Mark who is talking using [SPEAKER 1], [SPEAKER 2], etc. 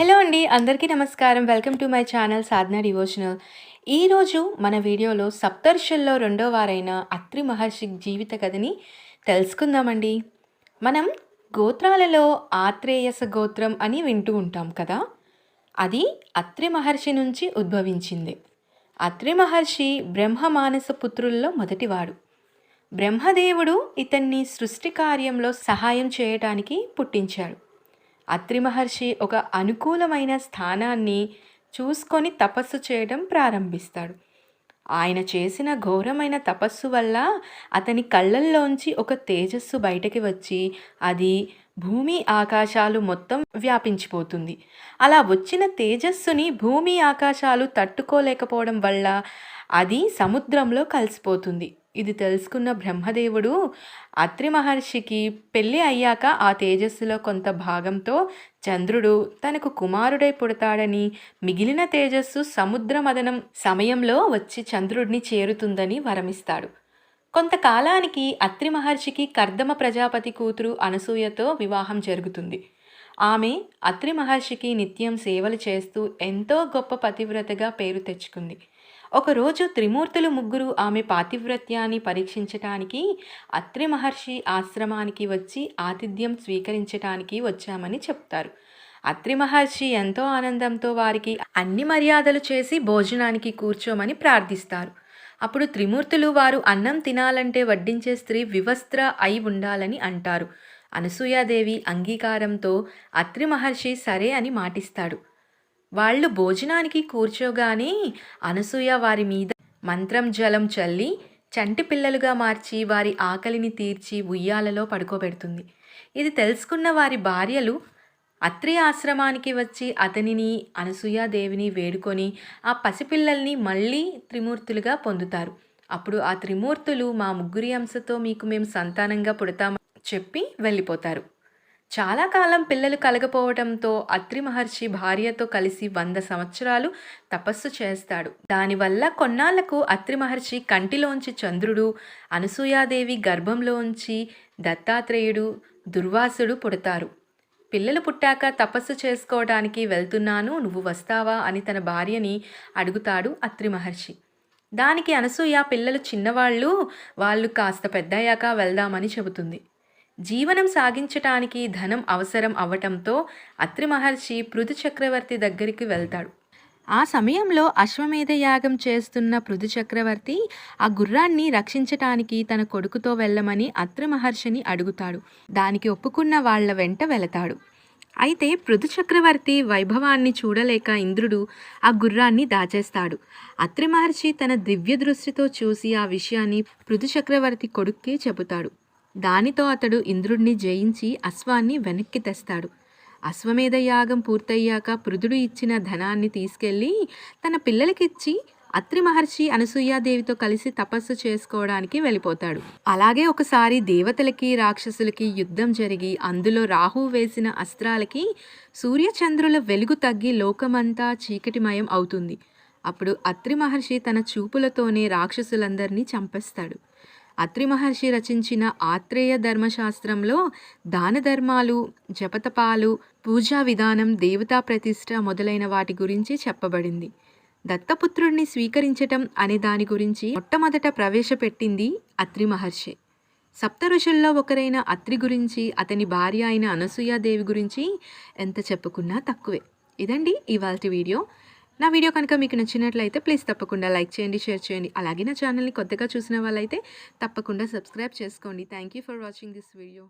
[SPEAKER 1] Hello అండి అందరికీ నమస్కారం. Welcome to my channel Sadhana devotional. ఈరోజు మన వీడియోలో సప్తర్షుల్లో రెండో వారైన అత్రి మహర్షి జీవిత కథని తెలుసుకుందామండి. మనం గోత్రాలలో ఆత్రేయస గోత్రం అని వింటూ ఉంటాం కదా? అది అత్రి మహర్షి నుంచి ఉద్భవించింది. అత్రి మహర్షి బ్రహ్మ మానస పుత్రుల్లో మొదటివాడు. బ్రహ్మదేవుడు ఇతన్ని సృష్టి కార్యంలో సహాయం చేయటానికి పుట్టించాడు. అత్రి మహర్షి ఒక అనుకూలమైన స్థానాన్ని చూసుకొని తపస్సు చేయడం ప్రారంభిస్తాడు. ఆయన చేసిన ఘోరమైన తపస్సు వల్ల అతని కళ్ళల్లోంచి ఒక తేజస్సు బయటకి వచ్చి అది భూమి ఆకాశాలు మొత్తం వ్యాపించిపోతుంది. అలా వచ్చిన తేజస్సుని భూమి ఆకాశాలు తట్టుకోలేకపోవడం వల్ల అది సముద్రంలో కలిసిపోతుంది. ఇది తెలుసుకున్న బ్రహ్మదేవుడు అత్రి మహర్షికి పెళ్ళి అయ్యాక ఆ తేజస్సులో కొంత భాగంతో చంద్రుడు తనకు కుమారుడై పుడతాడని మిగిలిన తేజస్సు సముద్ర మదనం సమయంలో వచ్చి చంద్రుడిని చేరుతుందని వరమిస్తాడు. కొంతకాలానికి అత్రి మహర్షికి కర్దమ ప్రజాపతి కూతురు అనసూయతో వివాహం జరుగుతుంది. ఆమె అత్రి మహర్షికి నిత్యం సేవలు చేస్తూ ఎంతో గొప్ప పతివ్రతగా పేరు తెచ్చుకుంది. ఒకరోజు త్రిమూర్తులు ముగ్గురు ఆమె పాతివ్రత్యాన్ని పరీక్షించటానికి అత్రి మహర్షి ఆశ్రమానికి వచ్చి ఆతిథ్యం స్వీకరించటానికి వచ్చామని చెప్తారు. అత్రి మహర్షి ఎంతో ఆనందంతో వారికి అన్ని మర్యాదలు చేసి భోజనానికి కూర్చోమని ప్రార్థిస్తారు. అప్పుడు త్రిమూర్తులు వారు అన్నం తినాలంటే వడ్డించే స్త్రీ వివస్త్ర అయి ఉండాలని అంటారు. అనసూయాదేవి అంగీకారంతో అత్రి మహర్షి సరే అని మాటిస్తాడు. వాళ్ళు భోజనానికి కూర్చోగానే అనసూయ వారి మీద మంత్రం జలం చల్లి చంటి పిల్లలుగా మార్చి వారి ఆకలిని తీర్చి ఉయ్యాలలో పడుకోబెడుతుంది. ఇది తెలుసుకున్న వారి భార్యలు అత్రి ఆశ్రమానికి వచ్చి అతనిని అనసూయాదేవిని వేడుకొని ఆ పసిపిల్లల్ని మళ్ళీ త్రిమూర్తులుగా పొందుతారు. అప్పుడు ఆ త్రిమూర్తులు మా ముగ్గురి అంశతో మీకు మేము సంతానంగా పుడతాము? చెప్పి వెళ్ళిపోతారు. చాలా కాలం పిల్లలు కలగపోవడంతో అత్రి మహర్షి భార్యతో కలిసి వంద సంవత్సరాలు తపస్సు చేస్తాడు. దానివల్ల కొన్నాళ్ళకు అత్రి మహర్షి కంటిలోంచి చంద్రుడు అనసూయాదేవి గర్భంలోంచి దత్తాత్రేయుడు దుర్వాసుడు పుడతారు. పిల్లలు పుట్టాక తపస్సు చేసుకోవడానికి వెళ్తున్నాను నువ్వు వస్తావా అని తన భార్యని అడుగుతాడు అత్రి మహర్షి. దానికి అనసూయ పిల్లలు చిన్నవాళ్ళు వాళ్ళు కాస్త పెద్దయ్యాక వెళ్దామని చెబుతుంది. జీవనం సాగించటానికి ధనం అవసరం అవటంతో అత్రి మహర్షి పృథు చక్రవర్తి దగ్గరికి వెళ్తాడు. ఆ సమయంలో అశ్వమేధ యాగం చేస్తున్న పృథు చక్రవర్తి ఆ గుర్రాన్ని రక్షించటానికి తన కొడుకుతో వెళ్ళమని అత్రి మహర్షిని అడుగుతాడు. దానికి ఒప్పుకున్న వాళ్ళ వెంట వెళతాడు. అయితే పృథు చక్రవర్తి వైభవాన్ని చూడలేక ఇంద్రుడు ఆ గుర్రాన్ని దాచేస్తాడు. అత్రి మహర్షి తన దివ్య దృష్టితో చూసి ఆ విషయాన్ని పృథు చక్రవర్తి కొడుక్కి చెబుతాడు. దానితో అతడు ఇంద్రుణ్ణి జయించి అశ్వాన్ని వెనక్కి తెస్తాడు. అశ్వమేధ యాగం పూర్తయ్యాక పృథుడు ఇచ్చిన ధనాన్ని తీసుకెళ్ళి తన పిల్లలకిచ్చి అత్రి మహర్షి అనసూయాదేవితో కలిసి తపస్సు చేసుకోవడానికి వెళ్ళిపోతాడు. అలాగే ఒకసారి దేవతలకి రాక్షసులకి యుద్ధం జరిగి అందులో రాహు వేసిన అస్త్రాలకి సూర్యచంద్రుల వెలుగు తగ్గి లోకమంతా చీకటిమయం అవుతుంది. అప్పుడు అత్రి మహర్షి తన చూపులతోనే రాక్షసులందరినీ చంపేస్తాడు. అత్రి మహర్షి రచించిన ఆత్రేయ ధర్మశాస్త్రంలో దాన ధర్మాలు జపతపాలు పూజా విధానం దేవతా ప్రతిష్ట మొదలైన వాటి గురించి చెప్పబడింది. దత్తపుత్రుడిని స్వీకరించటం అనే దాని గురించి మొట్టమొదట ప్రవేశపెట్టింది అత్రి మహర్షి. సప్త ఋషుల్లో ఒకరైన అత్రి గురించి అతని భార్య అయిన అనసూయాదేవి గురించి ఎంత చెప్పుకున్నా తక్కువే. ఇదండి ఇవాళ వీడియో. నా వీడియో కనుక మీకు నచ్చినట్లయితే ప్లీజ్ తప్పకుండా లైక్ చేయండి షేర్ చేయండి. అలాగే నా ఛానల్ని కొత్తగా చూసిన వాళ్ళైతే తప్పకుండా సబ్స్క్రైబ్ చేసుకోండి. Thank you for watching this video